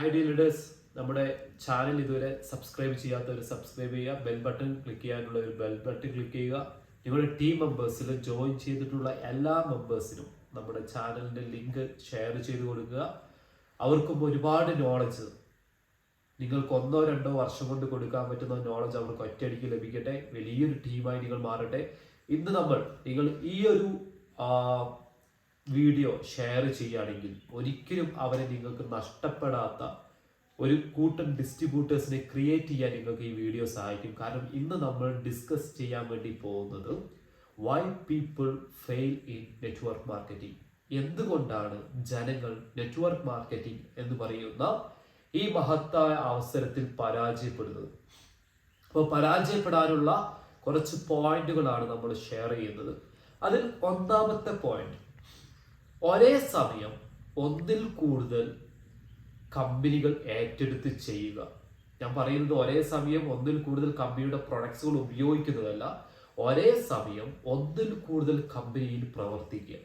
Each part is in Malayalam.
ഹൈ ഡി ലീഡേഴ്സ് നമ്മുടെ ചാനൽ ഇതുവരെ സബ്സ്ക്രൈബ് ചെയ്യാത്തവർ സബ്സ്ക്രൈബ് ചെയ്യുക. ബെൽ ബട്ടൺ ക്ലിക്ക് ചെയ്യാനുള്ള ഒരു ബെൽ ബട്ടൺ ക്ലിക്ക് ചെയ്യുക. നിങ്ങളുടെ ടീം മെമ്പേഴ്സിൽ ജോയിൻ ചെയ്തിട്ടുള്ള എല്ലാ മെമ്പേഴ്സിനും നമ്മുടെ ചാനലിന്റെ ലിങ്ക് ഷെയർ ചെയ്ത് കൊടുക്കുക. അവർക്കും ഒരുപാട് നോളജ് നിങ്ങൾക്ക് ഒന്നോ രണ്ടോ വർഷം കൊണ്ട് കൊടുക്കാൻ പറ്റുന്ന നോളജ് അവർക്ക് ഒറ്റയടിക്ക് ലഭിക്കട്ടെ. വലിയൊരു ടീമായി നിങ്ങൾ മാറട്ടെ. ഇന്ന് നമ്മൾ നിങ്ങൾ ഈ ഒരു വീഡിയോ ഷെയർ ചെയ്യുകയാണെങ്കിൽ ഒരിക്കലും അവരെ നിങ്ങൾക്ക് നഷ്ടപ്പെടാത്ത ഒരു കൂട്ടം ഡിസ്ട്രിബ്യൂട്ടേഴ്സിനെ ക്രിയേറ്റ് ചെയ്യാൻ നിങ്ങൾക്ക് ഈ വീഡിയോ സഹായിക്കും. കാരണം ഇന്ന് നമ്മൾ ഡിസ്കസ് ചെയ്യാൻ വേണ്ടി പോകുന്നത് why people fail in network marketing എന്തുകൊണ്ടാണ് ജനങ്ങൾ നെറ്റ്വർക്ക് മാർക്കറ്റിംഗ് എന്ന് പറയുന്ന ഈ മഹത്തായ അവസരത്തിൽ പരാജയപ്പെടുന്നത്? അപ്പോൾ പരാജയപ്പെടാനുള്ള കുറച്ച് പോയിന്റുകളാണ് നമ്മൾ ഷെയർ ചെയ്യുന്നത്. അതിൽ ഒന്നാമത്തെ പോയിന്റ് ഒരേ സമയം ഒന്നിൽ കൂടുതൽ കമ്പനികൾ ഏറ്റെടുത്ത് ചെയ്യുക. ഞാൻ പറയുന്നത് ഒരേ സമയം ഒന്നിൽ കൂടുതൽ കമ്പനിയുടെ പ്രൊഡക്ട്സുകൾ ഉപയോഗിക്കുന്നതല്ല ഒരേ സമയം ഒന്നിൽ കൂടുതൽ കമ്പനിയിൽ പ്രവർത്തിക്കുക.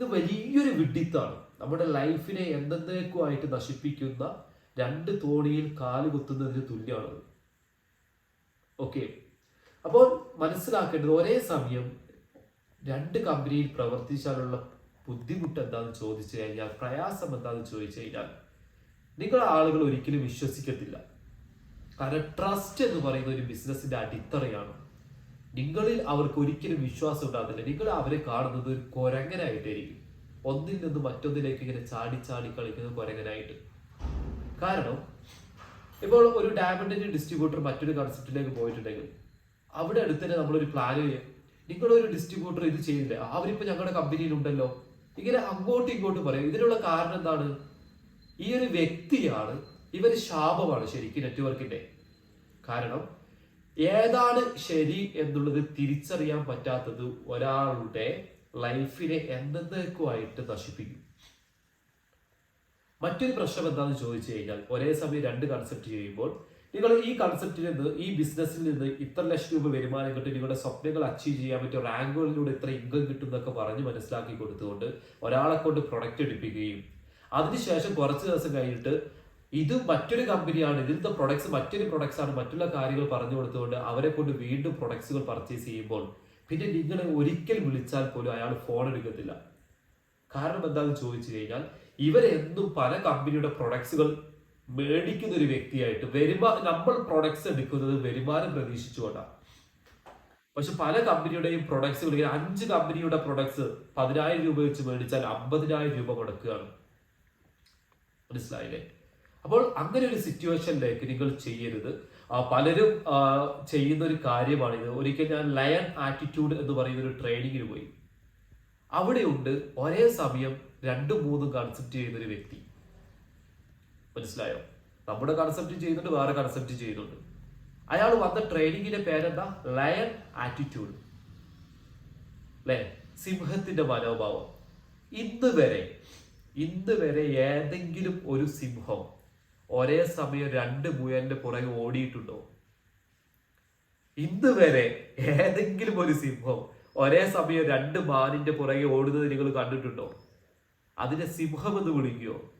ഇത് വലിയൊരു വിഡിത്താണ്. നമ്മുടെ ലൈഫിനെ എന്തെന്നേക്കുമായിട്ട് നശിപ്പിക്കുന്ന രണ്ട് തോണിയിൽ കാൽ കുത്തുന്നതിന് തുല്യമാണ് ഓക്കെ. അപ്പോൾ മനസ്സിലാക്കേണ്ടത് ഒരേ സമയം രണ്ട് കമ്പനിയിൽ പ്രവർത്തിച്ചാലുള്ള ബുദ്ധിമുട്ട് എന്താന്ന് ചോദിച്ചു കഴിഞ്ഞാൽ പ്രയാസം എന്താന്ന് ചോദിച്ചു കഴിഞ്ഞാൽ നിങ്ങൾ ആളുകൾ ഒരിക്കലും വിശ്വസിക്കത്തില്ല. കാരണം ട്രസ്റ്റ് എന്ന് പറയുന്ന ഒരു ബിസിനസിന്റെ അടിത്തറയാണ്. നിങ്ങളിൽ അവർക്ക് ഒരിക്കലും വിശ്വാസം ഉണ്ടാകത്തില്ല. നിങ്ങൾ അവരെ കാണുന്നത് ഒരു കുരങ്ങനായിട്ടായിരിക്കും. ഒന്നിൽ നിന്ന് മറ്റൊന്നിലേക്ക് ഇങ്ങനെ ചാടി ചാടി കളിക്കുന്ന കുരങ്ങനായിട്ട്. കാരണം ഇപ്പോൾ ഒരു ഡയമണ്ടിന്റെ ഡിസ്ട്രിബ്യൂട്ടർ മറ്റൊരു കൺസെപ്റ്റിലേക്ക് പോയിട്ടുണ്ടെങ്കിൽ അവിടെ അടുത്ത് തന്നെ നമ്മളൊരു പ്ലാൻ ചെയ്യാം. നിങ്ങളൊരു ഡിസ്ട്രിബ്യൂട്ടർ ഇത് ചെയ്യില്ല അവരിപ്പോ ഞങ്ങളുടെ കമ്പനിയിലുണ്ടല്ലോ ഇങ്ങനെ അങ്ങോട്ടും ഇങ്ങോട്ടും പറയും. ഇതിനുള്ള കാരണം എന്താണ്? ഈ ഒരു വ്യക്തിയാണ് ഇവർ ശാപമാണ് ശരിക്കും നെറ്റ്വർക്കിന്റെ. കാരണം ഏതാണ് ശരി എന്നുള്ളത് തിരിച്ചറിയാൻ പറ്റാത്തത് ഒരാളുടെ ലൈഫിനെ എന്തെന്നേക്കുമായിട്ട് നശിപ്പിക്കും. മറ്റൊരു പ്രശ്നം എന്താണെന്ന് ചോദിച്ചു കഴിഞ്ഞാൽ ഒരേ സമയം രണ്ട് കൺസെപ്റ്റ് ചെയ്യുമ്പോൾ നിങ്ങൾ ഈ കൺസെപ്റ്റിൽ നിന്ന് ഈ ബിസിനസ്സിൽ നിന്ന് ഇത്ര ലക്ഷം രൂപ വരുമാനം കിട്ടും നിങ്ങളുടെ സ്വപ്നങ്ങൾ അച്ചീവ് ചെയ്യാൻ പറ്റും റാങ്കുകളിലൂടെ ഇത്ര ഇൻകം കിട്ടും എന്നൊക്കെ പറഞ്ഞ് മനസ്സിലാക്കി കൊടുത്തുകൊണ്ട് ഒരാളെ കൊണ്ട് പ്രൊഡക്റ്റ് എടുപ്പിക്കുകയും അതിനുശേഷം കുറച്ച് ദിവസം കഴിഞ്ഞിട്ട് ഇത് മറ്റൊരു കമ്പനിയാണ് ഇതിലത്തെ പ്രൊഡക്ട്സ് മറ്റൊരു പ്രൊഡക്ട്സ് ആണ് മറ്റുള്ള കാര്യങ്ങൾ പറഞ്ഞു കൊടുത്തുകൊണ്ട് അവരെ കൊണ്ട് വീണ്ടും പ്രൊഡക്ട്സുകൾ പർച്ചേസ് ചെയ്യുമ്പോൾ പിന്നെ നിങ്ങളെ ഒരിക്കൽ വിളിച്ചാൽ പോലും അയാൾ ഫോൺ എടുക്കത്തില്ല. കാരണം എന്താണെന്ന് ചോദിച്ചു കഴിഞ്ഞാൽ ഇവരെന്നും പല കമ്പനിയുടെ പ്രൊഡക്ട്സുകൾ മേടിക്കുന്ന ഒരു വ്യക്തിയായിട്ട് വരുമാ നമ്മൾ പ്രൊഡക്ട്സ് എടുക്കുന്നത് വരുമാനം പ്രതീക്ഷിച്ചുകൊണ്ടാണ് പക്ഷെ പല കമ്പനിയുടെയും പ്രൊഡക്ട്സ് ഇങ്ങനെ അഞ്ച് കമ്പനിയുടെ പ്രൊഡക്ട്സ് പതിനായിരം രൂപ വെച്ച് മേടിച്ചാൽ അമ്പതിനായിരം രൂപ മുടക്കുകയാണ്. മനസ്സിലായില്ലേ? അപ്പോൾ അങ്ങനെ ഒരു സിറ്റുവേഷനിലേക്ക് നിങ്ങൾ ചെയ്യരുത്. പലരും ചെയ്യുന്ന ഒരു കാര്യമാണിത്. ഒരിക്കൽ ഞാൻ ലയൺ ആറ്റിറ്റ്യൂഡ് എന്ന് പറയുന്ന ഒരു ട്രെയിനിങ്ങിന് പോയി. അവിടെയുണ്ട് ഒരേ സമയം രണ്ടും മൂന്നും കൺസെപ്റ്റ് ചെയ്യുന്ന ഒരു വ്യക്തി. മനസ്സിലായോ? നമ്മുടെ കൺസെപ്റ്റ് ചെയ്യുന്നുണ്ട് വേറെ കൺസെപ്റ്റ് ചെയ്യുന്നുണ്ട്. അയാൾ വന്ന ട്രെയിനിങ്ങിന്റെ പേരെന്താ? ലയൺ ആറ്റിറ്റ്യൂഡ് അല്ലേ? സിംഹത്തിന്റെ മനോഭാവം. ഇന്ന് വരെ ഇന്ന് വരെ ഏതെങ്കിലും ഒരു സിംഹം ഒരേ സമയം രണ്ട് മുയലിന്റെ പുറകെ ഓടിയിട്ടുണ്ടോ? ഇന്ന് വരെ ഏതെങ്കിലും ഒരു സിംഹം ഒരേ സമയം രണ്ട് മാനിന്റെ പുറകെ ഓടുന്നത് നിങ്ങൾ കണ്ടിട്ടുണ്ടോ? അതിനെ സിംഹം എന്ന് വിളിക്കുമോ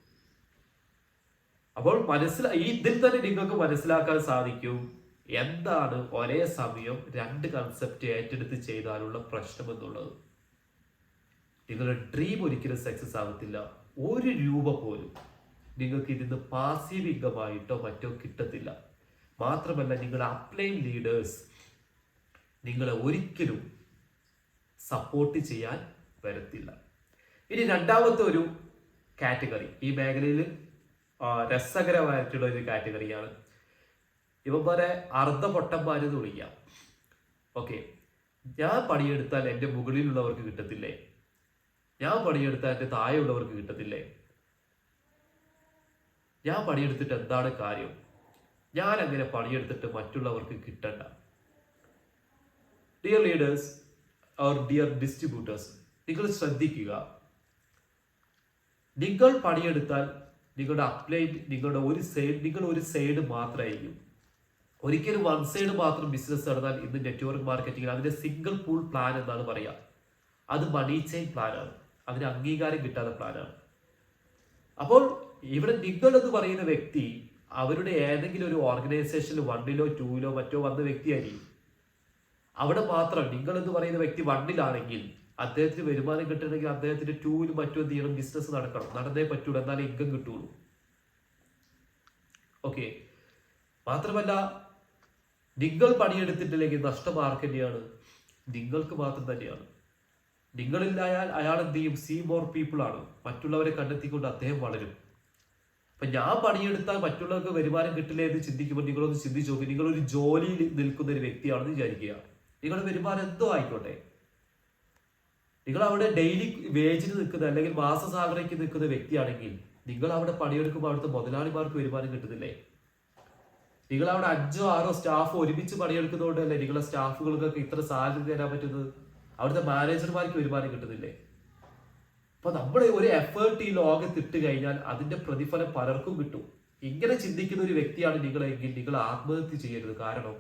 അപ്പോൾ മനസ്സിലാ ഈ ഇതിൽ തന്നെ നിങ്ങൾക്ക് മനസ്സിലാക്കാൻ സാധിക്കും എന്താണ് ഒരേ സമയം രണ്ട് കൺസെപ്റ്റ് ഏറ്റെടുത്ത് ചെയ്താലുള്ള പ്രശ്നം എന്നുള്ളത്. നിങ്ങളുടെ ഡ്രീം ഒരിക്കലും സക്സസ് ആകത്തില്ല ഒരു രൂപ പോലും നിങ്ങൾക്ക് ഇതിന്ന് പാസീവ് ഇൻകമായിട്ടോ മറ്റോ കിട്ടത്തില്ല. മാത്രമല്ല നിങ്ങളുടെ അപ്ലൈൻ ലീഡേഴ്സ് നിങ്ങളെ ഒരിക്കലും സപ്പോർട്ട് ചെയ്യാൻ വരത്തില്ല. ഇനി രണ്ടാമത്തെ ഒരു കാറ്റഗറി ഈ മേഖലയിൽ രസകരമായിട്ടുള്ള ഒരു കാറ്റഗറിയാണ്. ഇവന്മാരെ അർദ്ധ പൊട്ടന്മാരെന്ന് വിളിക്കാം ഓക്കെ. ഞാൻ പണിയെടുത്താൽ എന്റെ മുകളിലുള്ളവർക്ക് കിട്ടത്തില്ലേ? ഞാൻ പണിയെടുത്താൽ എന്റെ താഴെയുള്ളവർക്ക് കിട്ടത്തില്ലേ? ഞാൻ പണിയെടുത്തിട്ട് എന്താണ് കാര്യം? ഞാൻ അങ്ങനെ പണിയെടുത്തിട്ട് മറ്റുള്ളവർക്ക് കിട്ടണ്ട. Dear leaders or dear distributors നിങ്ങൾ ശ്രദ്ധിക്കുക. നിങ്ങൾ പണിയെടുത്താൽ നിങ്ങളുടെ അപ്ലൈറ്റ് നിങ്ങളുടെ ഒരു സൈഡ് നിങ്ങൾ ഒരു സൈഡ് മാത്രമായിരിക്കും. ഒരിക്കലും വൺ സൈഡ് മാത്രം ബിസിനസ് നടന്നാൽ ഇന്ന് നെറ്റ്വർക്ക് മാർക്കറ്റിംഗ് അതിന്റെ സിംഗിൾ പൂൾ പ്ലാൻ എന്നാണ് പറയുക. അത് മണി ചെയിൻ പ്ലാനാണ് അതിന് അംഗീകാരം കിട്ടാത്ത പ്ലാനാണ് അപ്പോൾ ഇവിടെ നിങ്ങൾ എന്ന് പറയുന്ന വ്യക്തി അവരുടെ ഏതെങ്കിലും ഒരു ഓർഗനൈസേഷനിൽ വണ്ണിലോ ടൂവിലോ മറ്റോ വന്ന വ്യക്തിയായിരിക്കും. അവിടെ മാത്രം നിങ്ങൾ എന്ന് പറയുന്ന വ്യക്തി വണ്ണിലാണെങ്കിൽ അദ്ദേഹത്തിന് വരുമാനം കിട്ടണമെങ്കിൽ അദ്ദേഹത്തിന്റെ ടൂവിലും മറ്റോ എന്ത് ചെയ്യണം ബിസിനസ് നടക്കണം. നടന്നേ പറ്റുള്ളൂ എന്നാലേ ഇൻകം കിട്ടുള്ളൂ. ഓക്കെ മാത്രമല്ല നിങ്ങൾ പണിയെടുത്തിട്ടില്ലെങ്കിൽ നഷ്ടം ആർക്ക് തന്നെയാണ്? നിങ്ങൾക്ക് മാത്രം തന്നെയാണ്. നിങ്ങളില്ലായാൽ അയാൾ എന്ത് ചെയ്യും? സീ മോർ പീപ്പിൾ ആണ്. മറ്റുള്ളവരെ കണ്ടെത്തിക്കൊണ്ട് അദ്ദേഹം വളരും. അപ്പൊ ഞാൻ പണിയെടുത്താൽ മറ്റുള്ളവർക്ക് വരുമാനം കിട്ടില്ല എന്ന് ചിന്തിക്കുമ്പോൾ നിങ്ങളൊന്ന് ചിന്തിച്ചു നോക്കി. നിങ്ങളൊരു ജോലിയിൽ നിൽക്കുന്ന ഒരു വ്യക്തിയാണെന്ന് വിചാരിക്കുക. നിങ്ങളുടെ വരുമാനം എന്തോ ആയിക്കോട്ടെ. നിങ്ങൾ അവിടെ ഡെയിലി വേജിന് നിൽക്കുന്ന അല്ലെങ്കിൽ മാസ സാലറിക്ക് നിൽക്കുന്ന വ്യക്തിയാണെങ്കിൽ നിങ്ങൾ അവിടെ പണിയെടുക്കുമ്പോൾ അവിടുത്തെ മുതലാളിമാർക്ക് വരുമാനം കിട്ടുന്നില്ലേ? നിങ്ങൾ അവിടെ അഞ്ചോ ആറോ സ്റ്റാഫ് ഒരുമിച്ച് പണിയെടുക്കുന്നതുകൊണ്ടല്ലേ നിങ്ങളെ സ്റ്റാഫുകൾക്കൊക്കെ ഇത്ര സാലറി തരാൻ പറ്റുന്നത്? അവിടുത്തെ മാനേജർമാർക്ക് വരുമാനം കിട്ടുന്നില്ലേ? അപ്പൊ നമ്മുടെ ഒരു എഫേർട്ട് ഈ ലോകത്ത് ഇട്ട് കഴിഞ്ഞാൽ അതിന്റെ പ്രതിഫലം പലർക്കും കിട്ടും. ഇങ്ങനെ ചിന്തിക്കുന്ന ഒരു വ്യക്തിയാണ് നിങ്ങളെങ്കിൽ നിങ്ങൾ ആത്മഹത്യ ചെയ്യരുത്. കാരണം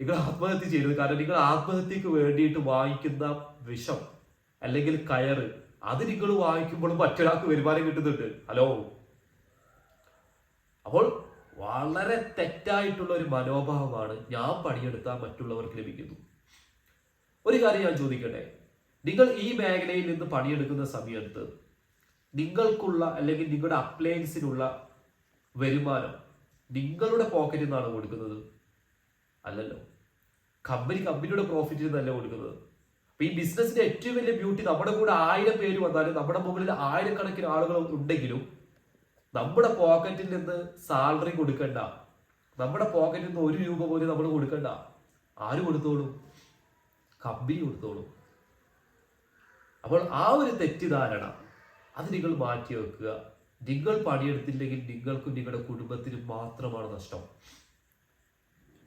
നിങ്ങൾ ആത്മഹത്യ ചെയ്യരുത്. കാരണം നിങ്ങൾ ആത്മഹത്യക്ക് വേണ്ടിയിട്ട് വാങ്ങിക്കുന്ന വിഷം അല്ലെങ്കിൽ കയറ് അത് നിങ്ങൾ വാങ്ങിക്കുമ്പോൾ മറ്റൊരാൾക്ക് വരുമാനം കിട്ടുന്നുണ്ട്. ഹലോ? അപ്പോൾ വളരെ തെറ്റായിട്ടുള്ള ഒരു മനോഭാവമാണ് ഞാൻ പണിയെടുത്താൽ മറ്റുള്ളവർക്ക് ലഭിക്കുന്നു. ഒരു കാര്യം ഞാൻ ചോദിക്കട്ടെ. നിങ്ങൾ ഈ മേഖലയിൽ നിന്ന് പണിയെടുക്കുന്ന സമയത്ത് നിങ്ങൾക്കുള്ള അല്ലെങ്കിൽ നിങ്ങളുടെ അപ്ലയൻസിനുള്ള വരുമാനം നിങ്ങളുടെ പോക്കറ്റിൽ നിന്നാണ് കൊടുക്കുന്നത്? അല്ലല്ലോ. കമ്പനി കമ്പനിയുടെ പ്രോഫിറ്റിൽ നിന്നല്ല കൊടുക്കുന്നത്. അപ്പൊ ഈ ബിസിനസിന്റെ ഏറ്റവും വലിയ ബ്യൂട്ടി നമ്മുടെ കൂടെ ആയിരം പേര് വന്നാലും നമ്മുടെ മുകളിൽ ആയിരക്കണക്കിന് ആളുകൾ ഉണ്ടെങ്കിലും നമ്മുടെ പോക്കറ്റിൽ നിന്ന് സാലറി കൊടുക്കണ്ട. നമ്മുടെ പോക്കറ്റിൽ നിന്ന് ഒരു രൂപ പോലും നമ്മൾ കൊടുക്കണ്ട. ആര് കൊടുത്തോളും? കമ്പനി കൊടുത്തോളും. അപ്പോൾ ആ ഒരു തെറ്റിദ്ധാരണ അത് നിങ്ങൾ മാറ്റി വെക്കുക നിങ്ങൾ പണിയെടുത്തില്ലെങ്കിൽ നിങ്ങൾക്കും നിങ്ങളുടെ കുടുംബത്തിനും മാത്രമാണ് നഷ്ടം.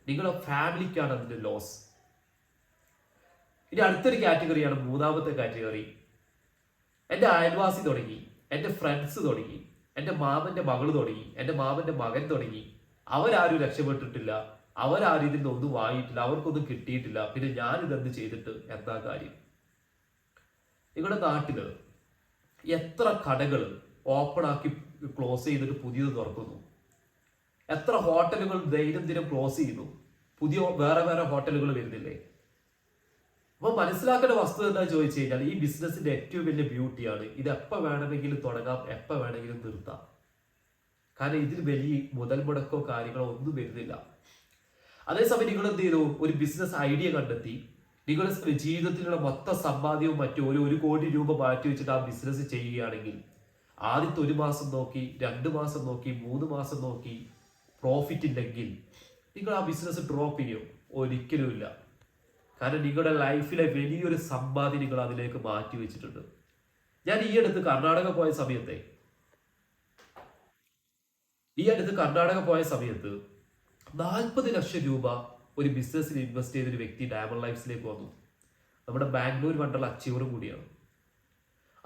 നിങ്ങളുടെ ഫാമിലിക്കാണ് അതിന്റെ ലോസ്. ഇനി അടുത്തൊരു കാറ്റഗറിയാണ് മൂന്നാമത്തെ കാറ്റഗറി. എന്റെ അയൽവാസി തുടങ്ങി എന്റെ ഫ്രണ്ട്സ് തുടങ്ങി എന്റെ മാമന്റെ മകൾ തുടങ്ങി എന്റെ മാമന്റെ മകൻ തുടങ്ങി. അവരാരും രക്ഷപ്പെട്ടിട്ടില്ല അവരാരും ഇതിന്റെ ഒന്നും വാങ്ങിയിട്ടില്ല അവർക്കൊന്നും കിട്ടിയിട്ടില്ല. പിന്നെ ഞാൻ ചെയ്തിട്ട്? എന്താ കാര്യം? നിങ്ങളുടെ നാട്ടിൽ എത്ര കടകൾ ഓപ്പൺ ആക്കി ക്ലോസ് ചെയ്തിട്ട് പുതിയത് തുറക്കുന്നു? എത്ര ഹോട്ടലുകൾ ദൈനംദിനം ക്ലോസ് ചെയ്യുന്നു? പുതിയ വേറെ വേറെ ഹോട്ടലുകൾ വരുന്നില്ലേ? അപ്പൊ മനസ്സിലാക്കേണ്ട വസ്തു എന്താ ചോദിച്ചു കഴിഞ്ഞാൽ ഈ ബിസിനസിന്റെ ഏറ്റവും വലിയ ബ്യൂട്ടിയാണ്. ഇത് എപ്പോ വേണമെങ്കിലും തുടങ്ങാം എപ്പോൾ വേണമെങ്കിലും നിർത്താം. കാരണം ഇതിൽ വലിയ മുതൽ മുടക്കോ കാര്യങ്ങളോ ഒന്നും വരുന്നില്ല. അതേസമയം നിങ്ങൾ എന്ത് ചെയ്തു? ഒരു ബിസിനസ് ഐഡിയ കണ്ടെത്തി. നിങ്ങളുടെ ജീവിതത്തിലുള്ള മൊത്തം സമ്പാദ്യവും മറ്റും ഒരു ഒരു കോടി രൂപ മാറ്റി വെച്ചിട്ട് ആ ബിസിനസ് ചെയ്യുകയാണെങ്കിൽ ആദ്യത്തെ ഒരു മാസം നോക്കി രണ്ട് മാസം നോക്കി മൂന്ന് മാസം നോക്കി പ്രോഫിറ്റ് ഇല്ലെങ്കിൽ നിങ്ങൾ ആ ബിസിനസ് ഡ്രോപ്പ് ചെയ്യും ഒരിക്കലുമില്ല കാരണം നിങ്ങളുടെ ലൈഫിലെ വലിയൊരു സമ്പാദ്യം നിങ്ങൾ അതിലേക്ക് മാറ്റി വെച്ചിട്ടുണ്ട്. ഞാൻ ഈ അടുത്ത് കർണാടക പോയ സമയത്തെ ഈ അടുത്ത് കർണാടക പോയ സമയത്ത് നാൽപ്പത് ലക്ഷം രൂപ ഒരു ബിസിനസ്സിൽ ഇൻവെസ്റ്റ് ചെയ്തൊരു വ്യക്തി ഡയമണ്ട് ലൈഫ്സിലേക്ക് വന്നു. നമ്മുടെ ബാംഗ്ലൂർ മണ്ഡല അച്ചീവറും കൂടിയാണ്.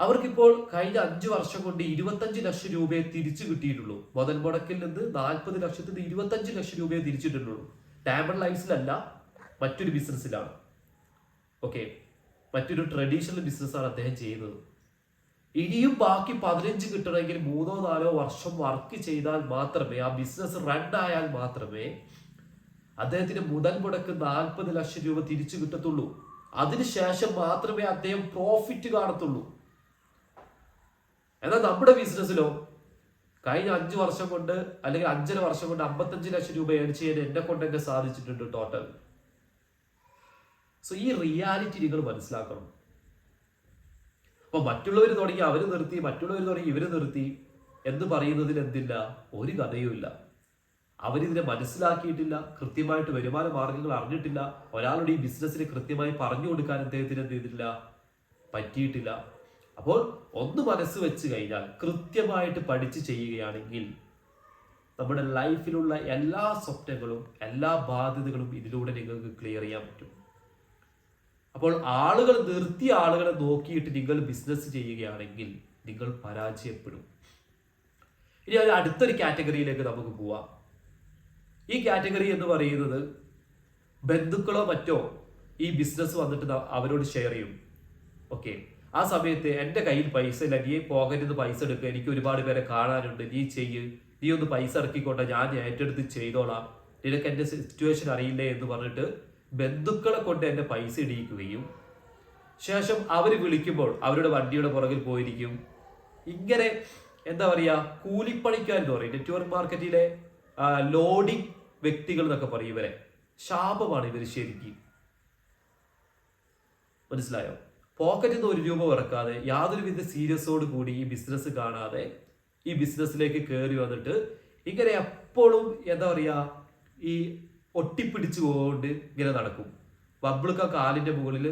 അവർക്കിപ്പോൾ കഴിഞ്ഞ അഞ്ചു വർഷം കൊണ്ട് ഇരുപത്തഞ്ച് ലക്ഷം രൂപയെ തിരിച്ചു കിട്ടിയിട്ടുള്ളൂ. മുതൽ മുടക്കിൽ നിന്ന് നാൽപ്പത് ലക്ഷത്തിൽ നിന്ന് ഇരുപത്തഞ്ച് ലക്ഷം രൂപയെ തിരിച്ചിട്ടുള്ളൂ. ഡയമണ്ട് ലൈൻസിലല്ല മറ്റൊരു ബിസിനസ്സിലാണ് ഓക്കെ മറ്റൊരു ട്രഡീഷണൽ ബിസിനസ്സാണ് അദ്ദേഹം ചെയ്യുന്നത്. ഇനിയും ബാക്കി പതിനഞ്ച് കിട്ടണമെങ്കിൽ മൂന്നോ നാലോ വർഷം വർക്ക് ചെയ്താൽ മാത്രമേ ആ ബിസിനസ് റൺ ആയാൽ മാത്രമേ അദ്ദേഹത്തിന് മുതൽ മുടക്ക് നാൽപ്പത് ലക്ഷം രൂപ തിരിച്ചു കിട്ടത്തുള്ളൂ. അതിനുശേഷം മാത്രമേ അദ്ദേഹം പ്രോഫിറ്റ് കാണത്തുള്ളൂ. എന്നാൽ നമ്മുടെ ബിസിനസ്സിലോ കഴിഞ്ഞ അഞ്ച് വർഷം കൊണ്ട് അല്ലെങ്കിൽ അഞ്ചര വർഷം കൊണ്ട് അമ്പത്തഞ്ച് ലക്ഷം രൂപ ഏൺ ചെയ്യാൻ എന്നെ കൊണ്ട് തന്നെ സാധിച്ചിട്ടുണ്ട് ടോട്ടൽ സോ ഈ റിയാലിറ്റി നിങ്ങൾ മനസ്സിലാക്കണം. അപ്പൊ മറ്റുള്ളവർ തുടങ്ങി അവർ നിർത്തി മറ്റുള്ളവർ തുടങ്ങി ഇവർ നിർത്തി എന്ന് പറയുന്നതിൽ എന്തില്ല? ഒരു കഥയുമില്ല അവരിതിനെ മനസ്സിലാക്കിയിട്ടില്ല കൃത്യമായിട്ട് വരുമാന മാർഗങ്ങൾ അറിഞ്ഞിട്ടില്ല ഒരാളുടെ ഈ ബിസിനസ്സിന് കൃത്യമായി പറഞ്ഞു കൊടുക്കാൻ അദ്ദേഹത്തിന് എന്ത് ചെയ്തിട്ടില്ല? പറ്റിയിട്ടില്ല. അപ്പോൾ ഒന്ന് മനസ്സ് വെച്ച് കഴിഞ്ഞാൽ കൃത്യമായിട്ട് പഠിച്ച് ചെയ്യുകയാണെങ്കിൽ നമ്മുടെ ലൈഫിലുള്ള എല്ലാ സ്വപ്നങ്ങളും എല്ലാ ബാധ്യതകളും ഇതിലൂടെ നിങ്ങൾക്ക് ക്ലിയർ ചെയ്യാൻ പറ്റും. അപ്പോൾ ആളുകൾ നിർത്തിയ ആളുകളെ നോക്കിയിട്ട് നിങ്ങൾ ബിസിനസ് ചെയ്യുകയാണെങ്കിൽ നിങ്ങൾ പരാജയപ്പെടും. ഇനി അത് അടുത്തൊരു കാറ്റഗറിയിലേക്ക് നമുക്ക് പോവാം. ഈ കാറ്റഗറി എന്ന് പറയുന്നത് ബന്ധുക്കളോ മറ്റോ ഈ ബിസിനസ് വന്നിട്ട് അവരോട് ഷെയർ ചെയ്യും. ഓക്കെ ആ സമയത്ത് എന്റെ കയ്യിൽ പൈസ ഇല്ല. നീ പോക്കറ്റിൽ നിന്ന് പൈസ എടുക്കുക എനിക്ക് ഒരുപാട് പേരെ കാണാനുണ്ട്. നീ ചെയ്യ്. നീ ഒന്ന് പൈസ ഇറക്കിക്കോട്ടെ. ഞാൻ ഏറ്റെടുത്ത് ചെയ്തോളാം. നിനക്ക് എന്റെ സിറ്റുവേഷൻ അറിയില്ലേ എന്ന് പറഞ്ഞിട്ട് ബന്ധുക്കളെ കൊണ്ട് എന്റെ പൈസ ഇടിയിക്കുകയും ശേഷം അവർ വിളിക്കുമ്പോൾ അവരുടെ വണ്ടിയുടെ പുറകിൽ പോയിരിക്കും. ഇങ്ങനെ എന്താ പറയാ കൂലിപ്പണിക്കാരെന്ന് പറയും. നെറ്റ്വർക്ക് മാർക്കറ്റിലെ ലോഡിംഗ് വ്യക്തികൾ എന്നൊക്കെ പറയും ഇവരെ. ശാപമാണ് ഇവർ ശരിക്കും. മനസ്സിലായോ? പോക്കറ്റിൽ നിന്ന് ഒരു രൂപ ഇറക്കാതെ യാതൊരുവിധ സീരിയസോട് കൂടി ഈ ബിസിനസ് കാണാതെ ഈ ബിസിനസ്സിലേക്ക് കയറി വന്നിട്ട് ഇങ്ങനെ എപ്പോഴും എന്താ പറയുക ഈ ഒട്ടിപ്പിടിച്ചു പോകൊണ്ട് ഇങ്ങനെ നടക്കും. ബബിൾക്ക് കാലിന്റെ മുകളിൽ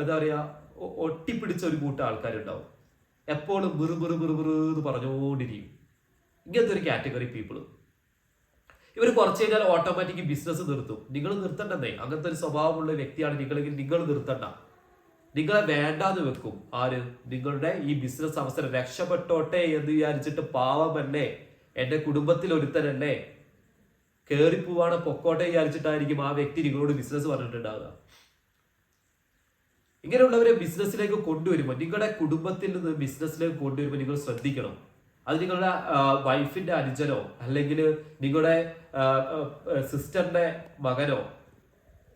എന്താ പറയുക ഒട്ടിപ്പിടിച്ച ഒരു കൂട്ടം ആൾക്കാരുണ്ടാവും. എപ്പോഴും ബിറു ബിറു ബിറു ബിറു എന്ന് പറഞ്ഞുകൊണ്ടിരിക്കും ഇങ്ങനത്തെ ഒരു കാറ്റഗറി പീപ്പിൾ ഇവർ കുറച്ച് കഴിഞ്ഞാൽ ഓട്ടോമാറ്റിക് ബിസിനസ് നിർത്തും. നിങ്ങൾ നിർത്തണ്ടെന്നേ അങ്ങനത്തെ ഒരു സ്വഭാവമുള്ള വ്യക്തിയാണ് നിങ്ങളെങ്കിൽ നിങ്ങൾ നിർത്തണ്ട. നിങ്ങളെ വേണ്ടാന്ന് വെക്കും. ആര്? നിങ്ങളുടെ ഈ ബിസിനസ് അവസരം രക്ഷപ്പെട്ടോട്ടെ എന്ന് വിചാരിച്ചിട്ട് പാവമല്ലേ? എന്റെ കുടുംബത്തിൽ ഒരുത്തനല്ലേ? കേറിപ്പോവാണ് പൊക്കോട്ടെ വിചാരിച്ചിട്ടായിരിക്കും ആ വ്യക്തി നിങ്ങളോട് ബിസിനസ് പറഞ്ഞിട്ടുണ്ടാവുക. ഇങ്ങനെയുള്ളവരെ ബിസിനസ്സിലേക്ക് കൊണ്ടുവരുമ്പോൾ നിങ്ങളുടെ കുടുംബത്തിൽ നിന്ന് ബിസിനസ്സിലേക്ക് കൊണ്ടുവരുമ്പോൾ നിങ്ങൾ ശ്രദ്ധിക്കണം. അത് നിങ്ങളുടെ വൈഫിന്റെ അനുജനോ അല്ലെങ്കിൽ നിങ്ങളുടെ സിസ്റ്ററിന്റെ മകനോ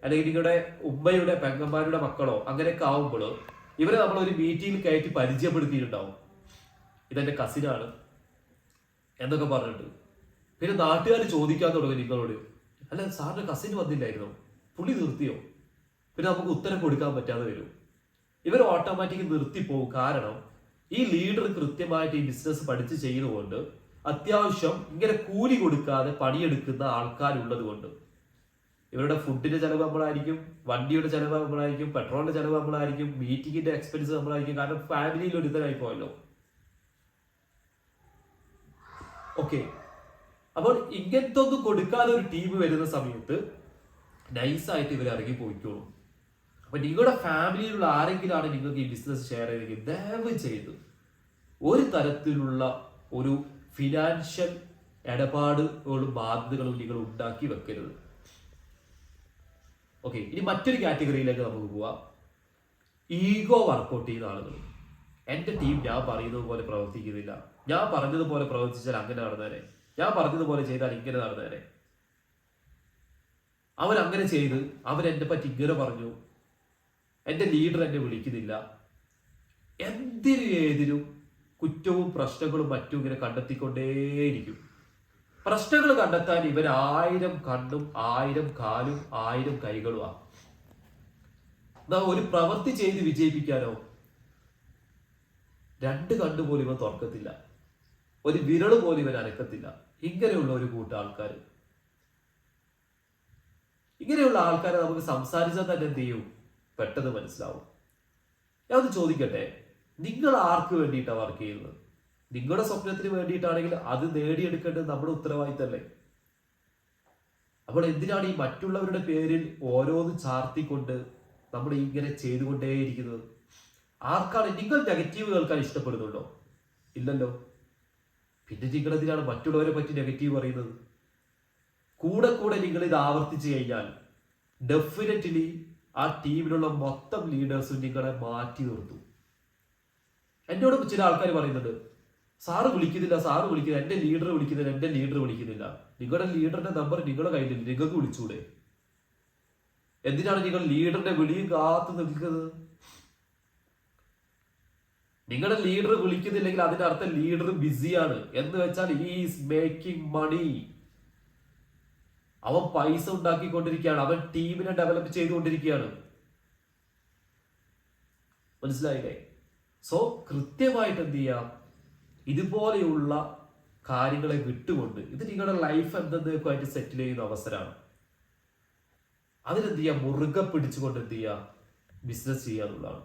അല്ലെങ്കിൽ നിങ്ങളുടെ ഉമ്മയുടെ പെങ്ങന്മാരുടെ മക്കളോ അങ്ങനെയൊക്കെ ആവുമ്പോൾ ഇവരെ നമ്മൾ ഒരു മീറ്റിംഗിൽ കയറ്റി പരിചയപ്പെടുത്തിയിട്ടുണ്ടാവും. ഇതെന്റെ കസിനാണ് എന്നൊക്കെ പറഞ്ഞിട്ട്. പിന്നെ നാട്ടുകാർ ചോദിക്കാൻ തുടങ്ങി നിങ്ങളോട്. അല്ല സാറിന്റെ കസിൻ വന്നില്ലായിരുന്നോ? പുള്ളി നിർത്തിയോ? പിന്നെ നമുക്ക് ഉത്തരം കൊടുക്കാൻ പറ്റാതെ വരും. ഇവർ ഓട്ടോമാറ്റിക് നിർത്തിപ്പോകും കാരണം ഈ ലീഡർ കൃത്യമായിട്ട് ഈ ബിസിനസ് പഠിച്ച് ചെയ്യുന്നതുകൊണ്ട് അത്യാവശ്യം ഇങ്ങനെ കൂലി കൊടുക്കാതെ പണിയെടുക്കുന്ന ആൾക്കാരുള്ളത് കൊണ്ട്. ഇവരുടെ ഫുഡിന്റെ ചെലവ് നമ്മളായിരിക്കും വണ്ടിയുടെ ചെലവ് നമ്മളായിരിക്കും പെട്രോളിന്റെ ചെലവ് നമ്മളായിരിക്കും മീറ്റിങ്ങിന്റെ എക്സ്പെൻസ് നമ്മളായിരിക്കും. കാരണം ഫാമിലിയിൽ ഒരുത്തരായി പോയല്ലോ. ഓക്കെ അപ്പോൾ ഇങ്ങനത്തെ ഒന്നും കൊടുക്കാതെ ഒരു ടീം വരുന്ന സമയത്ത് നൈസായിട്ട് ഇവർ ഇറങ്ങി പോയിക്കോളും. അപ്പൊ നിങ്ങളുടെ ഫാമിലിയിലുള്ള ആരെങ്കിലും ആണ് നിങ്ങൾക്ക് ഈ ബിസിനസ് ഷെയർ ചെയ്തെങ്കിൽ ദയവ് ചെയ്ത് ഒരു തരത്തിലുള്ള ഒരു ഫിനാൻഷ്യൽ ഇടപാടുകളും ബാധ്യതകളും നിങ്ങൾ ഉണ്ടാക്കി വെക്കരുത്. ഓക്കെ ഇനി മറ്റൊരു കാറ്റഗറിയിലേക്ക് നമുക്ക് പോവാം. ഈഗോ വർക്കൗട്ട് ചെയ്യുന്ന ആളുകൾ. എന്റെ ടീം ഞാൻ പറയുന്നത് പോലെ പ്രവർത്തിക്കുന്നില്ല. ഞാൻ പറഞ്ഞതുപോലെ പ്രവർത്തിച്ചാൽ അങ്ങനെ നടന്നേനെ. ഞാൻ പറഞ്ഞതുപോലെ ചെയ്താൽ ഇങ്ങനെ നടന്നേനെ. അവൻ അങ്ങനെ ചെയ്ത് അവൻ എന്നെ പറ്റി ഇങ്ങനെ പറഞ്ഞു. എന്റെ ലീഡർ എന്നെ വിളിക്കുന്നില്ല. എന്തിനും ഏതിനും കുറ്റവും പ്രശ്നങ്ങളും മറ്റും ഇങ്ങനെ കണ്ടെത്തിക്കൊണ്ടേയിരിക്കും. പ്രശ്നങ്ങൾ കണ്ടെത്താൻ ഇവർ ആയിരം കണ്ണും ആയിരം കാലും ആയിരം കൈകളുമാണ് എന്നാ ഒരു പ്രവൃത്തി ചെയ്ത് വിജയിപ്പിക്കാനോ. രണ്ട് കണ്ണു പോലും ഇവ തുറക്കത്തില്ല. ഒരു വിരൾ പോലും ഇവൻ അനക്കത്തില്ല. ഇങ്ങനെയുള്ള ഒരു കൂട്ടം ആൾക്കാർ ഇങ്ങനെയുള്ള ആൾക്കാരെ നമുക്ക് സംസാരിച്ചാൽ തന്നെ എന്ത് ചെയ്യും? പെട്ടെന്ന് മനസ്സിലാവും. ഞാൻ ഒന്ന് ചോദിക്കട്ടെ നിങ്ങൾ ആർക്ക് വേണ്ടിയിട്ടാണ് വർക്ക് ചെയ്യുന്നത്? നിങ്ങളുടെ സ്വപ്നത്തിന് വേണ്ടിയിട്ടാണെങ്കിൽ അത് നേടിയെടുക്കേണ്ടത് നമ്മുടെ ഉത്തരവാദിത്തമല്ലേ അപ്പോൾ എന്തിനാണ് ഈ മറ്റുള്ളവരുടെ പേരിൽ ഓരോന്ന് ചാർത്തിക്കൊണ്ട് നമ്മൾ ഇങ്ങനെ ചെയ്തുകൊണ്ടേയിരിക്കുന്നത്? ആർക്കാണ് നിങ്ങൾ നെഗറ്റീവ് കേൾക്കാൻ ഇഷ്ടപ്പെടുന്നുണ്ടോ? ഇല്ലല്ലോ. പിന്നെ നിങ്ങൾ എന്തിനാണ് മറ്റുള്ളവരെ പറ്റി നെഗറ്റീവ് പറയുന്നത്? കൂടെ കൂടെ നിങ്ങൾ ഇത് ആവർത്തിച്ചു കഴിഞ്ഞാൽ ഡെഫിനറ്റ്ലി ആ ടീമിലുള്ള മൊത്തം ലീഡേഴ്സും നിങ്ങളെ മാറ്റി നിർത്തും. എന്നോട് ചില ആൾക്കാർ പറയുന്നുണ്ട് സാറ് വിളിക്കുന്നില്ല സാറ് വിളിക്കുന്നില്ല എന്റെ ലീഡർ വിളിക്കുന്നില്ല എന്റെ ലീഡർ വിളിക്കുന്നില്ല. നിങ്ങളുടെ ലീഡറിന്റെ നമ്പർ നിങ്ങളുടെ കയ്യിലില്ല നിങ്ങൾക്ക് വിളിച്ചൂടെ? എന്തിനാണ് നിങ്ങൾ ലീഡറിന്റെ വിളിയും കാത്തു നിൽക്കുന്നത്? നിങ്ങളുടെ ലീഡർ വിളിക്കുന്നില്ലെങ്കിൽ അതിന്റെ അർത്ഥം ലീഡർ ബിസിയാണ് എന്ന് വെച്ചാൽ ഈസ് മേക്കിംഗ് മണി അവൻ പൈസ ഉണ്ടാക്കിക്കൊണ്ടിരിക്കുകയാണ് അവൻ ടീമിനെ ഡെവലപ്പ് ചെയ്തുകൊണ്ടിരിക്കുകയാണ്. മനസ്സിലായില്ലേ? സോ കൃത്യമായിട്ട് എന്ത് ചെയ്യാം ഇതുപോലെയുള്ള കാര്യങ്ങളെ വിട്ടുകൊണ്ട് ഇത് നിങ്ങളുടെ ലൈഫ് എന്തെന്നൊക്കെയായിട്ട് സെറ്റിൽ ചെയ്യുന്ന അവസരമാണ്. അതിനെന്ത് ചെയ്യുക മുറുകെ പിടിച്ചുകൊണ്ട് എന്ത് ചെയ്യുക ബിസിനസ് ചെയ്യുക എന്നുള്ളതാണ്.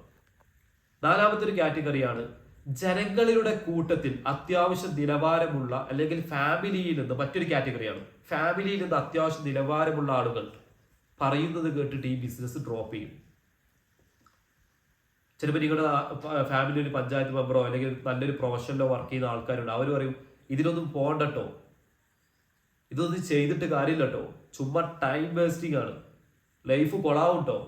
നാലാമത്തെ ഒരു കാറ്റഗറിയാണ് ജനങ്ങളുടെ കൂട്ടത്തിൽ അത്യാവശ്യം നിലവാരമുള്ള അല്ലെങ്കിൽ ഫാമിലിയിൽ നിന്ന് മറ്റൊരു കാറ്റഗറിയാണ് ഫാമിലിയിൽ നിന്ന് അത്യാവശ്യം നിലവാരമുള്ള ആളുകൾ പറയുന്നത് കേട്ടിട്ട് ഈ ബിസിനസ് ഡ്രോപ്പ് ചെയ്യും. ചിലപ്പോൾ നിങ്ങളുടെ ഫാമിലി ഒരു പഞ്ചായത്ത് മെമ്പറോ അല്ലെങ്കിൽ നല്ലൊരു പ്രൊഫഷനിലോ വർക്ക് ചെയ്യുന്ന ആൾക്കാരുണ്ട് അവർ പറയും ഇതിനൊന്നും പോകണ്ടട്ടോ ഇതൊന്നും ചെയ്തിട്ട് കാര്യമില്ല കേട്ടോ ചുമ്മാ ടൈം വേസ്റ്റിംഗ് ആണ്. ലൈഫ് കൊളാവും കേട്ടോ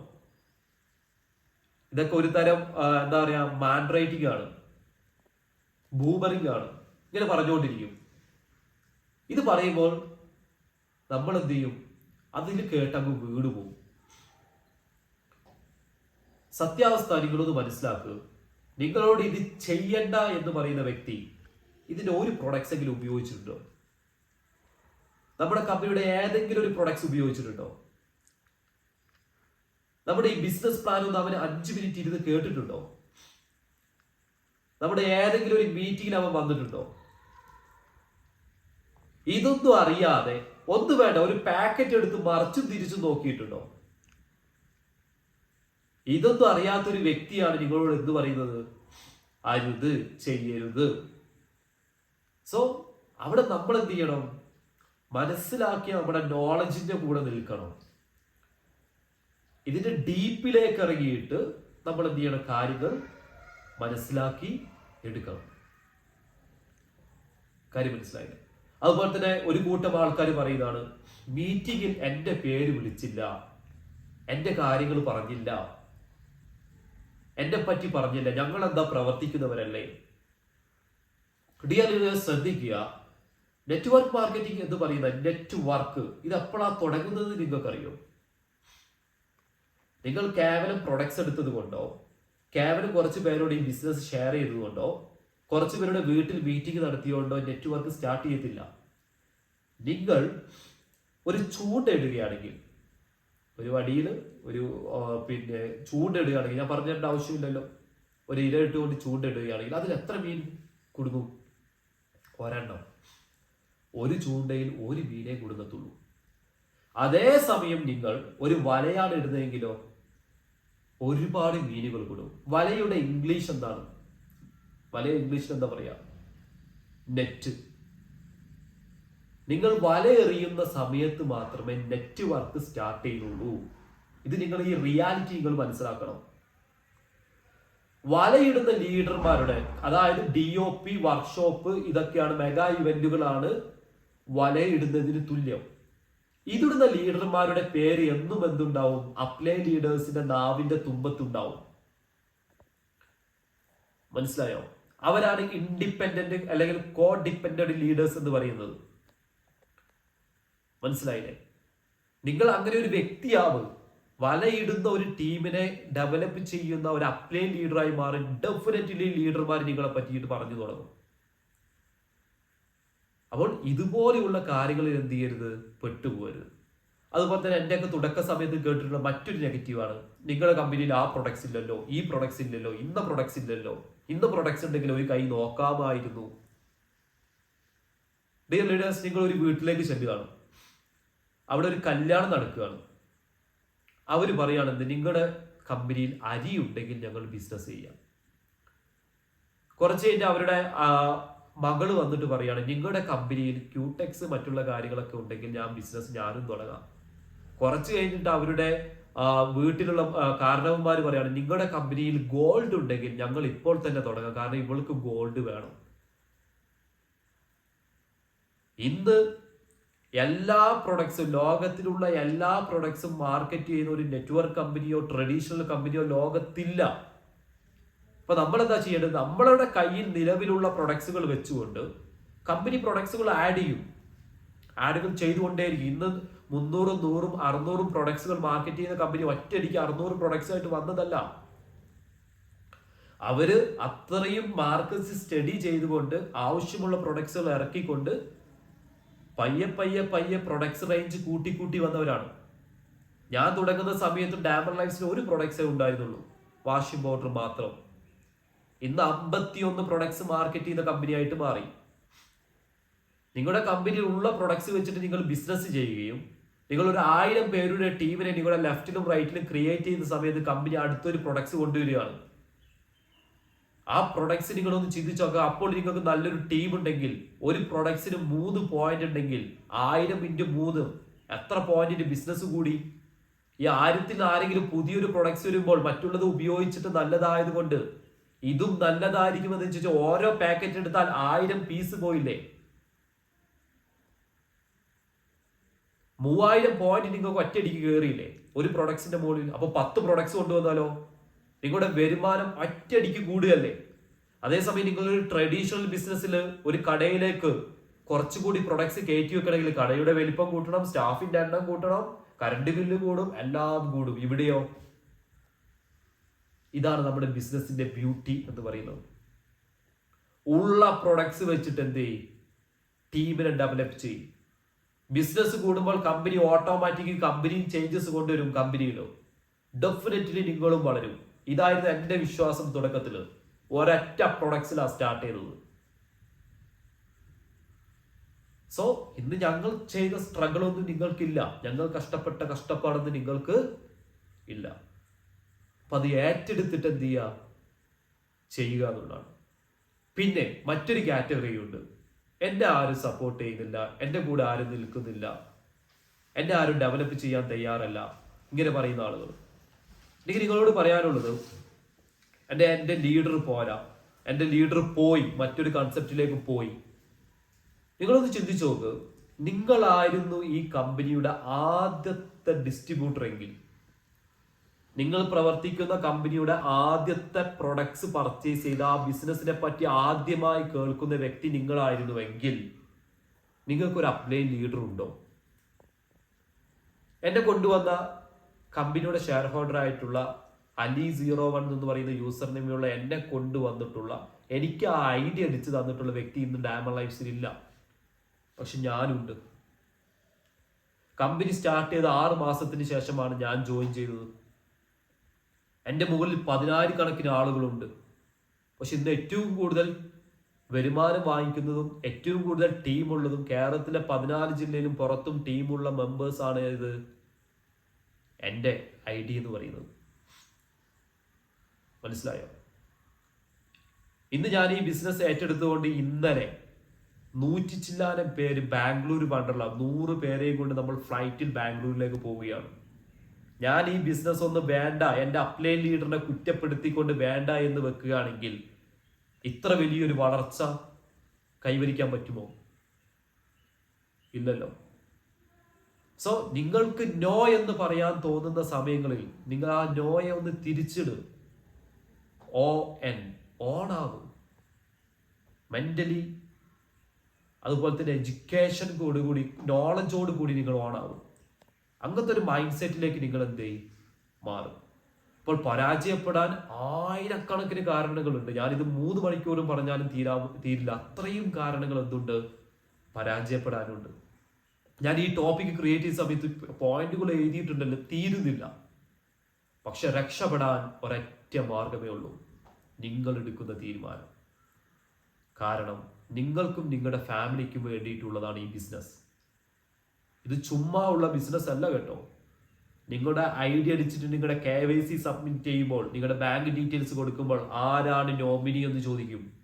ഇതൊക്കെ ഒരു തരം എന്താ പറയാ മാൻ റൈറ്റിംഗ് ആണ്. ബൂമറിംഗ് ആണ്. ഇങ്ങനെ പറഞ്ഞുകൊണ്ടിരിക്കും. ഇത് പറയുമ്പോൾ നമ്മൾ എന്ത് ചെയ്യും? അതിൽ കേട്ടങ്ങ് വീട് പോകും സത്യാവസ്ഥ നിങ്ങളൊന്ന് മനസ്സിലാക്കുക നിങ്ങളോട് ഇത് ചെയ്യണ്ട എന്ന് പറയുന്ന വ്യക്തി ഇതിന്റെ ഒരു പ്രൊഡക്ട്സ് എങ്കിലും ഉപയോഗിച്ചിട്ടുണ്ടോ? നമ്മുടെ കമ്പനിയുടെ ഏതെങ്കിലും ഒരു പ്രൊഡക്ട്സ് ഉപയോഗിച്ചിട്ടുണ്ടോ? നമ്മുടെ ഈ ബിസിനസ് പ്ലാൻ ഒന്ന് അവന് അഞ്ചു മിനിറ്റ് ഇരുന്ന് കേട്ടിട്ടുണ്ടോ? നമ്മുടെ ഏതെങ്കിലും ഒരു മീറ്റിംഗിൽ അവൻ വന്നിട്ടുണ്ടോ? ഇതൊന്നും അറിയാതെ ഒന്ന് വേണ്ട ഒരു പാക്കറ്റ് എടുത്ത് മറിച്ചും തിരിച്ചും നോക്കിയിട്ടുണ്ടോ? ഇതൊന്നും അറിയാത്തൊരു വ്യക്തിയാണ് നിങ്ങളോട് എന്ത് പറയുന്നത്? അരുത് ചെയ്യരുത്. സോ അവിടെ നമ്മൾ എന്ത് ചെയ്യണം? മനസ്സിലാക്കിയ നമ്മുടെ നോളജിന്റെ കൂടെ നിൽക്കണം. ഇതിന്റെ ഡീപ്പിലേക്ക് ഇറങ്ങിയിട്ട് നമ്മൾ എന്ത് ചെയ്യണം? കാര്യങ്ങൾ മനസ്സിലാക്കി എടുക്കണം. കാര്യം മനസ്സിലായി അതുപോലെ തന്നെ ഒരു കൂട്ടം ആൾക്കാർ പറയുന്നതാണ് മീറ്റിംഗിൽ എന്റെ പേര് വിളിച്ചില്ല. എന്റെ കാര്യങ്ങൾ പറഞ്ഞില്ല. എന്നെ പറ്റി പറഞ്ഞില്ല. ഞങ്ങൾ എന്താ പ്രവർത്തിക്കുന്നവരല്ലേ ഡിയർ ശ്രദ്ധിക്കുക. നെറ്റ്വർക്ക് മാർക്കറ്റിംഗ് എന്ന് പറയുന്ന നെറ്റ്വർക്ക് ഇത് എപ്പോഴാ തുടങ്ങുന്നത് നിങ്ങൾക്കറിയോ? നിങ്ങൾ കേവലം പ്രൊഡക്ട്സ് എടുത്തത് കൊണ്ടോ കേവലം കുറച്ച് പേരോട് ഈ ബിസിനസ് ഷെയർ ചെയ്തതുകൊണ്ടോ കുറച്ച് പേരുടെ വീട്ടിൽ മീറ്റിംഗ് നടത്തിയോണ്ടോ നെറ്റ്വർക്ക് സ്റ്റാർട്ട് ചെയ്യത്തില്ല. നിങ്ങൾ ഒരു ചൂണ്ടിടുകയാണെങ്കിൽ ഒരു വടിയിൽ ഒരു പിന്നെ ചൂണ്ടിടുകയാണെങ്കിൽ ഞാൻ പറഞ്ഞിട്ട് ആവശ്യമില്ലല്ലോ. ഒരു ഇര ഇട്ടുകൊണ്ട് ചൂണ്ടിടുകയാണെങ്കിൽ അതിൽ എത്ര മീൻ കുടുങ്ങും? ഒരെണ്ണം. ഒരു ചൂണ്ടയിൽ ഒരു മീനെ കുടുങ്ങത്തുള്ളൂ. അതേസമയം നിങ്ങൾ ഒരു വലയാണ് ഇടുന്നതെങ്കിലോ ഒരുപാട് മീനുകൾ കൊടുക്കും വലയുടെ ഇംഗ്ലീഷ് എന്താണ്? വല ഇംഗ്ലീഷിൽ എന്താ പറയാ? നെറ്റ്. നിങ്ങൾ വലയെറിയുന്ന സമയത്ത് മാത്രമേ നെറ്റ്വർക്ക് സ്റ്റാർട്ട് ചെയ്യുന്നുള്ളൂ. ഇത് നിങ്ങൾ ഈ റിയാലിറ്റി നിങ്ങൾ മനസ്സിലാക്കണം. വലയിടുന്ന ലീഡർമാരുടെ അതായത് ഡി ഒ പി വർക്ക്ഷോപ്പ് ഇതൊക്കെയാണ് മെഗാ ഇവന്റുകളാണ് വലയിടുന്നതിന് തുല്യം. ഇതിടുന്ന ലീഡർമാരുടെ പേര് എന്നും എന്തുണ്ടാവും? അപ്ലൈ ലീഡേഴ്സിന്റെ നാവിന്റെ തുമ്പത്തുണ്ടാവും. മനസ്സിലായോ? അവരാണ് ഇൻഡിപെൻഡന്റ് അല്ലെങ്കിൽ കോ ഡിപ്പെൻഡന്റ് ലീഡേഴ്സ് എന്ന് പറയുന്നത്. മനസ്സിലായില്ലേ? നിങ്ങൾ അങ്ങനെ ഒരു വ്യക്തിയാവ് വലയിടുന്ന ഒരു ടീമിനെ ഡെവലപ്പ് ചെയ്യുന്ന ഒരു അപ്ലൈ ലീഡറായി മാറി ഡെഫിനറ്റ്ലി ലീഡർമാർ നിങ്ങളെ പറ്റിയിട്ട് പറഞ്ഞു തുടങ്ങും. അപ്പോൾ ഇതുപോലെയുള്ള കാര്യങ്ങളിൽ എന്ത് ചെയ്യരുത്? പെട്ടുപോകരുത്. അതുപോലെ തന്നെ എന്റെയൊക്കെ തുടക്ക സമയത്ത് കേട്ടിട്ടുള്ള മറ്റൊരു നെഗറ്റീവാണ് നിങ്ങളുടെ കമ്പനിയിൽ ആ പ്രൊഡക്ട്സ് ഇല്ലല്ലോ ഈ പ്രൊഡക്ട്സ് ഇല്ലല്ലോ ഇന്ന പ്രൊഡക്ട്സ് ഇല്ലല്ലോ ഇന്ന പ്രൊഡക്ട്സ് ഉണ്ടെങ്കിൽ ഒരു കൈ നോക്കാമായിരുന്നു. ഡിയർ ലീഡേഴ്സ് നിങ്ങൾ ഒരു വീട്ടിലേക്ക് ചെല്ലുകയാണ്. അവിടെ ഒരു കല്യാണം നടക്കുകയാണ്. അവർ പറയുകയാണെന്ന് നിങ്ങളുടെ കമ്പനിയിൽ അരി ഉണ്ടെങ്കിൽ ഞങ്ങൾ ബിസിനസ് ചെയ്യാം. കുറച്ച് കഴിഞ്ഞ് അവരുടെ മകൾ വന്നിട്ട് പറയാണ് നിങ്ങളുടെ കമ്പനിയിൽ ക്യൂടെക്സ് മറ്റുള്ള കാര്യങ്ങളൊക്കെ ഉണ്ടെങ്കിൽ ഞാൻ ബിസിനസ് ഞാനും തുടങ്ങാം. കുറച്ച് കഴിഞ്ഞിട്ട് അവരുടെ വീട്ടിലുള്ള കാരണവന്മാർ പറയാണ് നിങ്ങളുടെ കമ്പനിയിൽ ഗോൾഡ് ഉണ്ടെങ്കിൽ ഞങ്ങൾ ഇപ്പോൾ തന്നെ തുടങ്ങാം കാരണം ഇവൾക്ക് ഗോൾഡ് വേണം. ഇന്ന് എല്ലാ പ്രൊഡക്ട്സും ലോകത്തിലുള്ള എല്ലാ പ്രൊഡക്ട്സും മാർക്കറ്റ് ചെയ്യുന്ന ഒരു നെറ്റ്വർക്ക് കമ്പനിയോ ട്രഡീഷണൽ കമ്പനിയോ ലോകത്തില്ല. അപ്പൊ നമ്മൾ എന്താ ചെയ്യേണ്ടത്? നമ്മളുടെ കയ്യിൽ നിലവിലുള്ള പ്രൊഡക്ട്സുകൾ വെച്ചുകൊണ്ട് കമ്പനി പ്രൊഡക്ട്സുകൾ ആഡ് ചെയ്യും. ആഡുകൾ ചെയ്തുകൊണ്ടേയിരിക്കും. ഇന്ന് മുന്നൂറും നൂറും അറുന്നൂറും പ്രൊഡക്ട്സുകൾ മാർക്കറ്റ് ചെയ്യുന്ന കമ്പനി ഒറ്റയടിക്ക് അറുന്നൂറ് പ്രൊഡക്ട്സ് ആയിട്ട് വന്നതല്ല. അവർ അത്രയും മാർക്കറ്റ്സ് സ്റ്റഡി ചെയ്തുകൊണ്ട് ആവശ്യമുള്ള പ്രൊഡക്ട്സുകൾ ഇറക്കിക്കൊണ്ട് പയ്യെ പയ്യെ പയ്യെ പ്രൊഡക്ട്സ് റേഞ്ച് കൂട്ടി കൂട്ടി വന്നവരാണ്. ഞാൻ തുടങ്ങുന്ന സമയത്ത് ഡാമർ ലൈഫ്സിൽ ഒരു പ്രൊഡക്ട്സേ ഉണ്ടായിരുന്നുള്ളൂ. വാഷിംഗ് പൗഡർ മാത്രം. ഇന്ന് അമ്പത്തിയൊന്ന് പ്രൊഡക്ട്സ് മാർക്കറ്റ് ചെയ്യുന്ന കമ്പനിയായിട്ട് മാറി. നിങ്ങളുടെ കമ്പനിയിൽ ഉള്ള പ്രൊഡക്ട്സ് വെച്ചിട്ട് നിങ്ങൾ ബിസിനസ് ചെയ്യുകയും നിങ്ങൾ ഒരു ആയിരം പേരുടെ ടീമിനെ നിങ്ങളുടെ ലെഫ്റ്റിലും റൈറ്റിലും ക്രിയേറ്റ് ചെയ്യുന്ന സമയത്ത് കമ്പനി അടുത്തൊരു പ്രൊഡക്ട്സ് കൊണ്ടുവരികയാണ്. ആ പ്രൊഡക്ട്സ് നിങ്ങളൊന്ന് ചിന്തിച്ചു നോക്കുക അപ്പോൾ നിങ്ങൾക്ക് നല്ലൊരു ടീം ഉണ്ടെങ്കിൽ ഒരു പ്രൊഡക്ട്സിന് മൂന്ന് പോയിന്റ് ഉണ്ടെങ്കിൽ ആയിരം ഇന്റു മൂന്ന് എത്ര പോയിന്റിന്റെ ബിസിനസ് കൂടി? ഈ ആയിരത്തിൽ ആരെങ്കിലും പുതിയൊരു പ്രൊഡക്ട്സ് വരുമ്പോൾ മറ്റുള്ളത് ഉപയോഗിച്ചിട്ട് നല്ലതായത് കൊണ്ട് ഇതും നല്ലതായിരിക്കുമെന്ന് വെച്ചാൽ ഓരോ പാക്കറ്റ് എടുത്താൽ ആയിരം പീസ് പോയില്ലേ? മൂവായിരം പോയിന്റ് നിങ്ങൾക്ക് ഒറ്റയടിക്ക് കയറിയില്ലേ ഒരു പ്രൊഡക്ട്സിന്റെ മുകളിൽ. അപ്പൊ പത്ത് പ്രൊഡക്ട്സ് കൊണ്ടുവന്നാലോ? നിങ്ങളുടെ വരുമാനം ഒറ്റയടിക്ക് കൂടുകയല്ലേ? അതേസമയം നിങ്ങളൊരു ട്രഡീഷണൽ ബിസിനസ്സിൽ ഒരു കടയിലേക്ക് കുറച്ചുകൂടി പ്രൊഡക്ട്സ് കയറ്റി വെക്കണമെങ്കിൽ കടയുടെ വലിപ്പം കൂട്ടണം സ്റ്റാഫിന്റെ എണ്ണം കൂട്ടണം കറണ്ട് ബില്ല് കൂടും എല്ലാം കൂടും. ഇവിടെയോ? ഇതാണ് നമ്മുടെ ബിസിനസിന്റെ ബ്യൂട്ടി എന്ന് പറയുന്നത്. ഉള്ള പ്രൊഡക്ട്സ് വെച്ചിട്ട് എന്ത് ചെയ്യും? ടീമിനെ ഡെവലപ്പ് ചെയ്യും. ബിസിനസ് കൂടുമ്പോൾ കമ്പനി ഓട്ടോമാറ്റിക് കമ്പനിയും ചേഞ്ചസ് കൊണ്ടുവരും കമ്പനിയിലോ ഡെഫിനറ്റ്ലി നിങ്ങളും വളരും. ഇതായിരുന്നു എന്റെ വിശ്വാസം തുടക്കത്തിൽ ഒരൊറ്റ പ്രൊഡക്ട്സിലാണ് സ്റ്റാർട്ട് ചെയ്തത്. സോ ഇന്ന് ഞങ്ങൾ ചെയ്ത സ്ട്രഗിൾ ഒന്നും നിങ്ങൾക്കില്ല. ഞങ്ങൾ കഷ്ടപ്പെട്ട കഷ്ടപ്പാടൊന്നും നിങ്ങൾക്ക് ഇല്ല. അപ്പൊ അത് ഏറ്റെടുത്തിട്ട് എന്ത് ചെയ്യുക? ചെയ്യുക എന്നുള്ളതാണ്. പിന്നെ മറ്റൊരു കാറ്റഗറിയുണ്ട് എന്നെ ആരും സപ്പോർട്ട് ചെയ്യുന്നില്ല. എന്റെ കൂടെ ആരും നിൽക്കുന്നില്ല. എന്നെ ആരും ഡെവലപ്പ് ചെയ്യാൻ തയ്യാറല്ല. ഇങ്ങനെ പറയുന്ന ആളുകൾ. എനിക്ക് നിങ്ങളോട് പറയാനുള്ളത് എന്റെ എന്റെ ലീഡർ പോരാ. എന്റെ ലീഡർ പോയി മറ്റൊരു കൺസെപ്റ്റിലേക്ക് പോയി. നിങ്ങളൊന്ന് ചിന്തിച്ചു നോക്ക്. നിങ്ങളായിരുന്നു ഈ കമ്പനിയുടെ ആദ്യത്തെ ഡിസ്ട്രിബ്യൂട്ടറെങ്കിൽ നിങ്ങൾ പ്രവർത്തിക്കുന്ന കമ്പനിയുടെ ആദ്യത്തെ പ്രൊഡക്ട്സ് പർച്ചേസ് ചെയ്ത ആ ബിസിനസിനെ പറ്റി ആദ്യമായി കേൾക്കുന്ന വ്യക്തി നിങ്ങളായിരുന്നുവെങ്കിൽ നിങ്ങൾക്കൊരു അപ്ലൈൻ ലീഡർ ഉണ്ടോ? എന്നെ കൊണ്ടുവന്ന കമ്പനിയുടെ ഷെയർ ഹോൾഡർ ആയിട്ടുള്ള അലി സീറോ വൺ എന്ന് പറയുന്ന യൂസർ നെയിമുള്ള എന്നെ കൊണ്ടുവന്നിട്ടുള്ള എനിക്ക് ആ ഐഡിയ അടിച്ചു തന്നിട്ടുള്ള വ്യക്തി ഇന്ന് ഡാമ ലൈഫ്സിൽ ഇല്ല. പക്ഷെ ഞാനുണ്ട്. കമ്പനി സ്റ്റാർട്ട് ചെയ്ത ആറ് മാസത്തിന് ശേഷമാണ് ഞാൻ ജോയിൻ ചെയ്തത്. എന്റെ മുകളിൽ പതിനായിരക്കണക്കിന് ആളുകളുണ്ട്. പക്ഷെ ഇന്ന് ഏറ്റവും കൂടുതൽ വരുമാനം വാങ്ങിക്കുന്നതും ഏറ്റവും കൂടുതൽ ടീമുള്ളതും കേരളത്തിലെ പതിനാല് ജില്ലയിലും പുറത്തും ടീമുള്ള മെമ്പേഴ്സാണ് ഇത്. എന്റെ ഐ ഡി എന്ന് പറയുന്നത്. മനസ്സിലായോ? ഇന്ന് ഞാൻ ഈ ബിസിനസ് ഏറ്റെടുത്തുകൊണ്ട് ഇന്നലെ നൂറ്റി ചില്ലാനം പേര് ബാംഗ്ലൂർ പണ്ടുള്ള നൂറ് പേരെയും കൊണ്ട് നമ്മൾ ഫ്ലൈറ്റിൽ ബാംഗ്ലൂരിലേക്ക് പോവുകയാണ്. ഞാൻ ഈ ബിസിനസ് ഒന്ന് വേണ്ട എന്റെ അപ്ലൈൻ ലീഡറിനെ കുറ്റപ്പെടുത്തിക്കൊണ്ട് വേണ്ട എന്ന് വെക്കുകയാണെങ്കിൽ ഇത്ര വലിയൊരു വളർച്ച കൈവരിക്കാൻ പറ്റുമോ? ഇല്ലല്ലോ. സോ നിങ്ങൾക്ക് നോ എന്ന് പറയാൻ തോന്നുന്ന സമയങ്ങളിൽ നിങ്ങൾ ആ നോയെ ഒന്ന് തിരിച്ചിട്. ഓ എൻ ഓണാകും മെന്റലി അതുപോലെ തന്നെ എഡ്യൂക്കേഷൻ കൂടി നോളജോട് കൂടി നിങ്ങൾ ഓണാകും അങ്ങനത്തെ ഒരു മൈൻഡ് സെറ്റിലേക്ക് നിങ്ങൾ എന്ത് ചെയ്യും? മാറും. അപ്പോൾ പരാജയപ്പെടാൻ ആയിരക്കണക്കിന് കാരണങ്ങളുണ്ട്. ഞാനിത് മൂന്ന് മണിക്കൂറും പറഞ്ഞാലും തീരാ തീരില്ല. അത്രയും കാരണങ്ങൾ എന്തുണ്ട്? പരാജയപ്പെടാനുണ്ട്. ഞാൻ ഈ ടോപ്പിക് ക്രിയേറ്റ് ചെയ്ത സമയത്ത് പോയിന്റുകൾ എഴുതിയിട്ടുണ്ടല്ലോ തീരുന്നില്ല. പക്ഷെ രക്ഷപ്പെടാൻ ഒരൊറ്റ മാർഗമേ ഉള്ളൂ. നിങ്ങൾ എടുക്കുന്ന തീരുമാനം. കാരണം നിങ്ങൾക്കും നിങ്ങളുടെ ഫാമിലിക്കും വേണ്ടിയിട്ടുള്ളതാണ് ഈ ബിസിനസ് ഇത് ചുമ്മാ ഉള്ള ബിസിനസ് അല്ല കേട്ടോ. നിങ്ങളുടെ ഐഡിയ അടിച്ചിട്ട് നിങ്ങളുടെ കെ വൈ സി സബ്മിറ്റ് ചെയ്യുമ്പോൾ നിങ്ങളുടെ ബാങ്ക് ഡീറ്റെയിൽസ് കൊടുക്കുമ്പോൾ ആരാണ് നോമിനി എന്ന് ചോദിക്കും.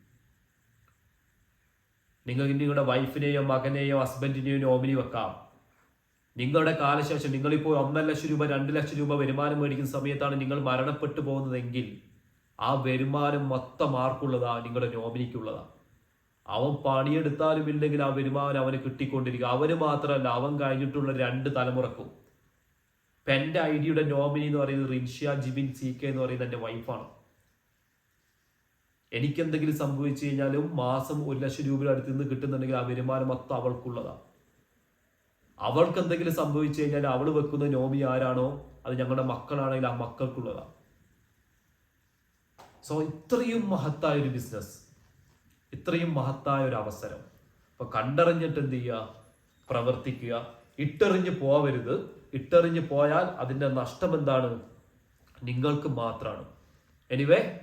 നിങ്ങൾക്ക് നിങ്ങളുടെ വൈഫിനെയോ മകനെയോ ഹസ്ബൻഡിനെയോ നോമിനി വെക്കാം. നിങ്ങളുടെ കാലശേഷം നിങ്ങളിപ്പോൾ ഒന്നര ലക്ഷം രൂപ രണ്ട് ലക്ഷം രൂപ വരുമാനം മേടിക്കുന്ന സമയത്താണ് നിങ്ങൾ മരണപ്പെട്ടു പോകുന്നതെങ്കിൽ ആ വരുമാനം മൊത്തം ആർക്കുള്ളതാ? നിങ്ങളുടെ നോമിനിക്കുള്ളതാ അവൻ പണിയെടുത്താലും ഇല്ലെങ്കിൽ ആ വരുമാനം അവന് കിട്ടിക്കൊണ്ടിരിക്കുക അവന് മാത്രമല്ല അവൻ കഴിഞ്ഞിട്ടുള്ള രണ്ട് തലമുറക്കും. ഇപ്പൊ എന്റെ ഐഡിയുടെ നോമിനി എന്ന് പറയുന്നത് റിൻഷ്യ ജിബിൻ സി കെ എന്ന് പറയുന്നത് എന്റെ വൈഫാണ് എനിക്ക് എന്തെങ്കിലും സംഭവിച്ചു കഴിഞ്ഞാലും മാസം ഒരു ലക്ഷം രൂപയുടെ അടുത്ത് നിന്ന് കിട്ടുന്നുണ്ടെങ്കിൽ ആ വരുമാനം മൊത്തം അവൾക്കുള്ളതാണ് അവൾക്ക് എന്തെങ്കിലും സംഭവിച്ചു കഴിഞ്ഞാൽ അവൾ വെക്കുന്ന നോമി ആരാണോ അത് ഞങ്ങളുടെ മക്കളാണെങ്കിൽ ആ മക്കൾക്കുള്ളതാണ് സോ ഇത്രയും മഹത്തായ ഒരു ബിസിനസ് ഇത്രയും മഹത്തായ ഒരു അവസരം. അപ്പൊ കണ്ടറിഞ്ഞിട്ട് എന്ത് ചെയ്യുക? പ്രവർത്തിക്കുക. ഇട്ടെറിഞ്ഞ് പോവരുത്. ഇട്ടെറിഞ്ഞ് പോയാൽ അതിന്റെ നഷ്ടം എന്താണ്? നിങ്ങൾക്ക് മാത്രമാണ്. എനിവേ